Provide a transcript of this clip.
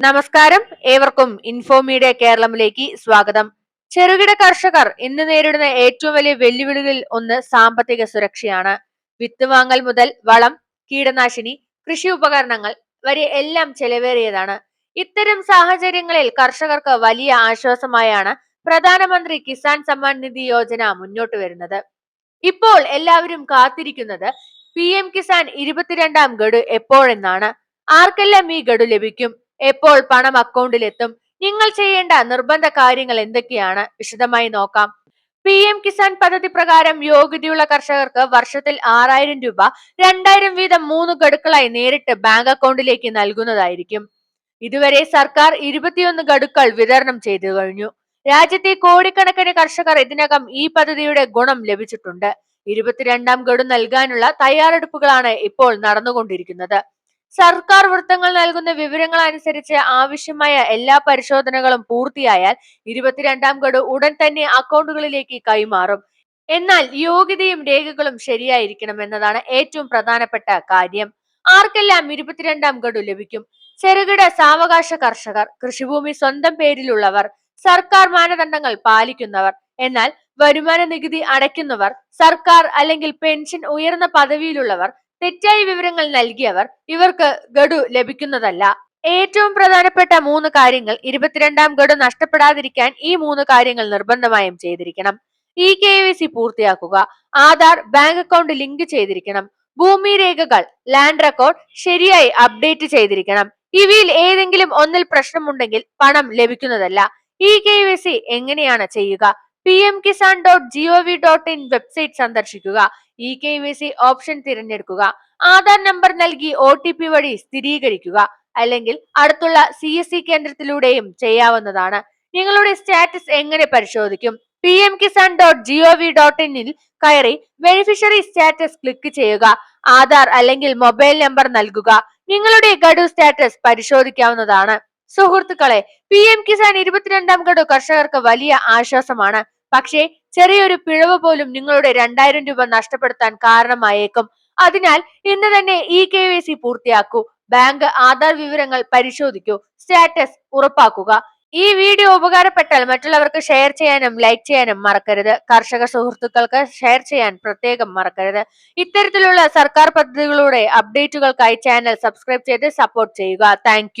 നമസ്കാരം. ഏവർക്കും ഇൻഫോമീഡിയ കേരളത്തിലേക്ക് സ്വാഗതം. ചെറുകിട കർഷകർ ഇന്ന് നേരിടുന്ന ഏറ്റവും വലിയ വെല്ലുവിളികളിൽ ഒന്ന് സാമ്പത്തിക സുരക്ഷയാണ്. വിത്ത് വാങ്ങൽ മുതൽ വളം കീടനാശിനി കൃഷി ഉപകരണങ്ങൾ വരെ എല്ലാം ചെലവേറിയതാണ്. ഇത്തരം സാഹചര്യങ്ങളിൽ കർഷകർക്ക് വലിയ ആശ്വാസമായാണ് പ്രധാനമന്ത്രി കിസാൻ സമ്മാൻ നിധി യോജന മുന്നോട്ട് വരുന്നത്. ഇപ്പോൾ എല്ലാവരും കാത്തിരിക്കുന്നത് പി എം കിസാൻ ഇരുപത്തിരണ്ടാം ഗഡു എപ്പോഴെന്നാണ്? ആർക്കെല്ലാം ഈ ഗഡു ലഭിക്കും? എപ്പോൾ പണം അക്കൗണ്ടിൽ എത്തും നിങ്ങൾ ചെയ്യേണ്ട നിർബന്ധ കാര്യങ്ങൾ എന്തൊക്കെയാണ്? വിശദമായി നോക്കാം. പി എം കിസാൻ പദ്ധതി പ്രകാരം യോഗ്യതയുള്ള കർഷകർക്ക് വർഷത്തിൽ ആറായിരം രൂപ രണ്ടായിരം വീതം മൂന്ന് ഗഡുക്കളായി നേരിട്ട് ബാങ്ക് അക്കൗണ്ടിലേക്ക് നൽകുന്നതായിരിക്കും. ഇതുവരെ സർക്കാർ ഇരുപത്തിയൊന്ന് ഗഡുക്കൾ വിതരണം ചെയ്തു കഴിഞ്ഞു. രാജ്യത്തെ കോടിക്കണക്കിന് കർഷകർ ഇതിനകം ഈ പദ്ധതിയുടെ ഗുണം ലഭിച്ചിട്ടുണ്ട്. ഇരുപത്തിരണ്ടാം ഗഡു നൽകാനുള്ള തയ്യാറെടുപ്പുകളാണ് ഇപ്പോൾ നടന്നുകൊണ്ടിരിക്കുന്നത്. സർക്കാർ വൃത്തങ്ങൾ നൽകുന്ന വിവരങ്ങൾ അനുസരിച്ച് ആവശ്യമായ എല്ലാ പരിശോധനകളും പൂർത്തിയായാൽ ഇരുപത്തിരണ്ടാം ഗഡു ഉടൻ തന്നെ അക്കൗണ്ടുകളിലേക്ക് കൈമാറും. എന്നാൽ യോഗ്യതയും രേഖകളും ശരിയായിരിക്കണം എന്നതാണ് ഏറ്റവും പ്രധാനപ്പെട്ട കാര്യം. ആർക്കെല്ലാം ഇരുപത്തിരണ്ടാം ഗഡു ലഭിക്കും? ചെറുകിട സാവകാശ കർഷകർ കൃഷിഭൂമി സ്വന്തം പേരിലുള്ളവർ സർക്കാർ മാനദണ്ഡങ്ങൾ പാലിക്കുന്നവർ എന്നാൽ വരുമാന നികുതി അടയ്ക്കുന്നവർ സർക്കാർ അല്ലെങ്കിൽ പെൻഷൻ ഉയർന്ന പദവിയിലുള്ളവർ തെറ്റായ വിവരങ്ങൾ നൽകിയവർ ഇവർക്ക് ഗഡു ലഭിക്കുന്നതല്ല. ഏറ്റവും പ്രധാനപ്പെട്ട മൂന്ന് കാര്യങ്ങൾ ഇരുപത്തിരണ്ടാം ഗഡു നഷ്ടപ്പെടാതിരിക്കാൻ ഈ മൂന്ന് കാര്യങ്ങൾ നിർബന്ധമായും ചെയ്തിരിക്കണം. ഇ കെ വൈ സി പൂർത്തിയാക്കുക. ആധാർ ബാങ്ക് അക്കൗണ്ട് ലിങ്ക് ചെയ്തിരിക്കണം. ഭൂമി രേഖകൾ ലാൻഡ് റെക്കോർഡ് ശരിയായി അപ്ഡേറ്റ് ചെയ്തിരിക്കണം. ഇവയിൽ ഏതെങ്കിലും ഒന്നിൽ പ്രശ്നമുണ്ടെങ്കിൽ പണം ലഭിക്കുന്നതല്ല. ഇ കെ വൈ സി എങ്ങനെയാണ് ചെയ്യുക? P M Kisan dot GOV dot in website സന്ദർശിക്കുക. E K V C option തിരഞ്ഞെടുക്കുക. ആധാർ നമ്പർ നൽകി ഒ ടി പി വഴി സ്ഥിരീകരിക്കുക. അല്ലെങ്കിൽ അടുത്തുള്ള സി എസ് സി കേന്ദ്രത്തിലൂടെയും ചെയ്യാവുന്നതാണ്. നിങ്ങളുടെ സ്റ്റാറ്റസ് എങ്ങനെ പരിശോധിക്കും? P M Kisan dot GOV dot ഇന്നിൽ കയറി ബെനിഫിഷ്യറി സ്റ്റാറ്റസ് ക്ലിക്ക് ചെയ്യുക. ആധാർ അല്ലെങ്കിൽ മൊബൈൽ നമ്പർ നൽകുക. നിങ്ങളുടെ ഗഡു സ്റ്റാറ്റസ് പരിശോധിക്കാവുന്നതാണ്. സുഹൃത്തുക്കളെ പി എം കിസാൻ ഇരുപത്തിരണ്ടാം ഗഡു കർഷകർക്ക് വലിയ ആശ്വാസമാണ്. പക്ഷേ ചെറിയൊരു പിഴവ് പോലും നിങ്ങളുടെ രണ്ടായിരം രൂപ നഷ്ടപ്പെടുത്താൻ കാരണമായേക്കും. അതിനാൽ ഇന്ന് തന്നെ ഇ കെ വൈ സി പൂർത്തിയാക്കൂ. ബാങ്ക് ആധാർ വിവരങ്ങൾ പരിശോധിക്കൂ. സ്റ്റാറ്റസ് ഉറപ്പാക്കുക. ഈ വീഡിയോ ഉപകാരപ്പെട്ടാൽ മറ്റുള്ളവർക്ക് ഷെയർ ചെയ്യാനും ലൈക്ക് ചെയ്യാനും മറക്കരുത്. കർഷക സുഹൃത്തുക്കൾക്ക് ഷെയർ ചെയ്യാൻ പ്രത്യേകം മറക്കരുത്. ഇത്തരത്തിലുള്ള സർക്കാർ പദ്ധതികളുടെ അപ്ഡേറ്റുകൾക്കായി ചാനൽ സബ്സ്ക്രൈബ് ചെയ്ത് സപ്പോർട്ട് ചെയ്യുക. താങ്ക്